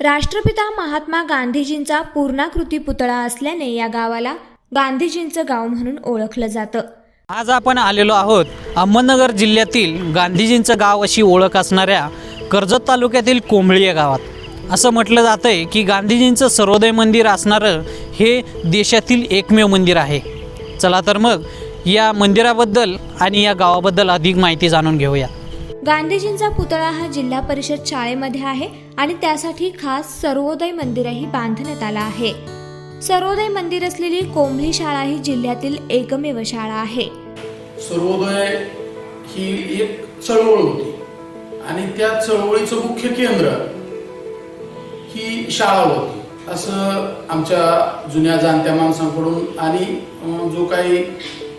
राष्ट्रपिता महात्मा गांधीजींचा पूर्णाकृती पुतळा असल्याने या गावाला गांधीजींचं गाव म्हणून ओळखलं जातं. आज आपण आलेलो आहोत अहमदनगर जिल्ह्यातील गांधीजींचं गाव अशी ओळख असणाऱ्या कर्जत तालुक्यातील कोंबळी या गावात. असं म्हटलं जातं आहे की गांधीजींचं सर्वोदय मंदिर असणारं हे देशातील एकमेव मंदिर आहे. चला तर मग या मंदिराबद्दल आणि या गावाबद्दल अधिक माहिती जाणून घेऊया. गांधीजींचा पुतळा हा जिल्हा परिषद शाळेमध्ये आहे आणि त्यासाठी खास सर्वोदय मंदिरही बांधण्यात आलं आहे. सर्वोदय मंदिर असलेली कोंबली शाळा ही जिल्ह्यातील एकमेव शाळा आहे. सर्वोदय ही एक चळवळ होती आणि त्या चळवळीचं मुख्य केंद्र ही शाळा होती. असं आमच्या जुन्या जाणत्या माणसांकडून आणि जो काही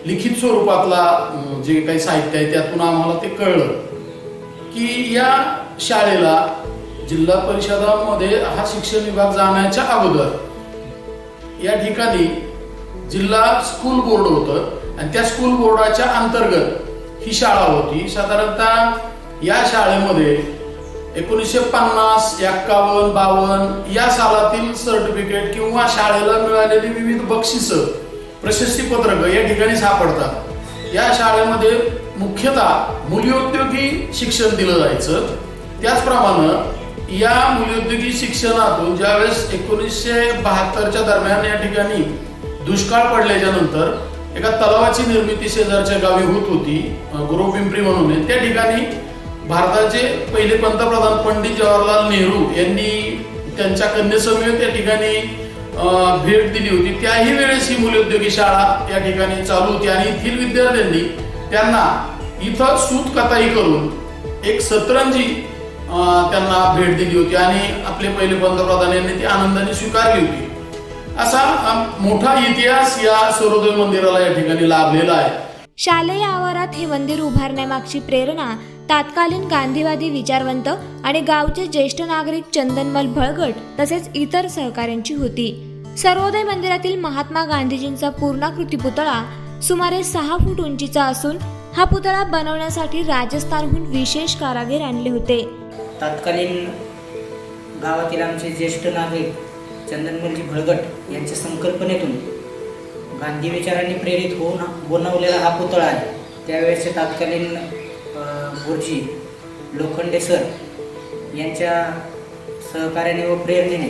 लिखित स्वरूपातला जे काही साहित्य आहे त्यातून आम्हाला ते कळलं. की या शाळेला जिल्हा परिषदामध्ये हा शिक्षण विभाग जाण्याच्या अगोदर या ठिकाणी जिल्हा स्कूल बोर्ड होतं. आणि त्या स्कूल बोर्डाच्या अंतर्गत ही शाळा होती. साधारणतः या शाळेमध्ये एकोणीसशे पन्नास एक्कावन्न बावन्न या सालातील सर्टिफिकेट किंवा शाळेला मिळालेली विविध बक्षिसं प्रशस्तीपत्रकं या ठिकाणी सापडतात. या शाळेमध्ये मुख्यतः मुलीउद्योगी शिक्षण दिलं जायचं. त्याचप्रमाणे या मुलीउद्योगी शिक्षणातून ज्यावेळेस एकोणीसशे बहात्तरच्या दरम्यान या ठिकाणी दुष्काळ पडल्याच्या नंतर एका तलावाची निर्मिती शेजारच्या गावी होत होती गुरु पिंपरी म्हणून. त्या ठिकाणी भारताचे पहिले पंतप्रधान पंडित जवाहरलाल नेहरू यांनी त्यांच्या कन्येसमवेत त्या ठिकाणी भेट दिली होती. त्याही वेळेस ही मुलीउद्योगी शाळा या ठिकाणी चालू होती आणि येथील विद्यार्थ्यांनी त्यांना इथं सूत कताई करून एक सतरंजी त्यांना भेट दिली होती आणि आपले पहिले पंतप्रधान यांनी ती आनंदाने स्वीकारली होती. असा मोठा इतिहास या सरोदय मंदिराला या ठिकाणी लाभलेला आहे. शालेय आवारात हे मंदिर उभारण्यामागची प्रेरणा तात्कालीन गांधीवादी विचारवंत आणि गावचे ज्येष्ठ नागरिक चंदनमल भळगट तसेच इतर सहकाऱ्यांची होती. सर्वोदय मंदिरातील महात्मा गांधीजींचा पूर्णाकृती पुतळा सुमारे सहा फूट उंचीचा असून हा पुतळा बनवण्यासाठी राजस्थानहून विशेष कारागीर आणले होते. तत्कालीन गावातील आमचे ज्येष्ठ नागरिक चंदनमलजी भळगट यांच्या संकल्पनेतून गांधी विचारांनी प्रेरित होऊन बनवलेला हा पुतळा आहे. त्यावेळेसचे तत्कालीन गुरुजी लोखंडे सर यांच्या सहकार्याने व प्रेरणेने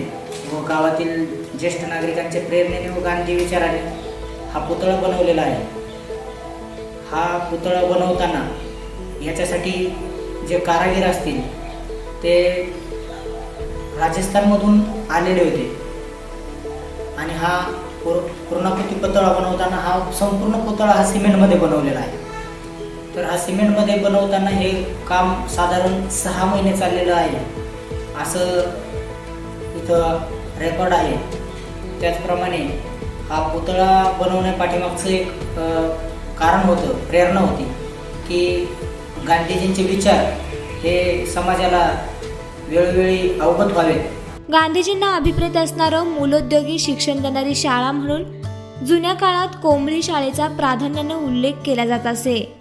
व गावातील ज्येष्ठ नागरिकांच्या प्रेरणेने व गांधी विचाराने हा पुतळा बनवलेला आहे. हा पुतळा बनवताना याच्यासाठी जे कारागीर असतील ते राजस्थानमधून आलेले होते. आणि हा पूर्णाकृती पुतळा बनवताना हा संपूर्ण पुतळा हा सिमेंटमध्ये बनवलेला आहे. तर हा सिमेंटमध्ये बनवताना हे काम साधारण सहा महिने चाललेलं आहे. असं इथं रेकॉर्ड आहे. त्याचप्रमाणे हा पुतळा बनवण्यापाठीमागचं एक कारण होतं प्रेरणा होती की गांधीजींचे विचार हे समाजाला वेळोवेळी अवगत व्हावेत गांधीजींना अभिप्रेत असणारं मूलोद्योगी शिक्षण देणारी शाळा म्हणून जुन्या काळात कोंबडी शाळेचा प्राधान्यानं उल्लेख केला जात असे.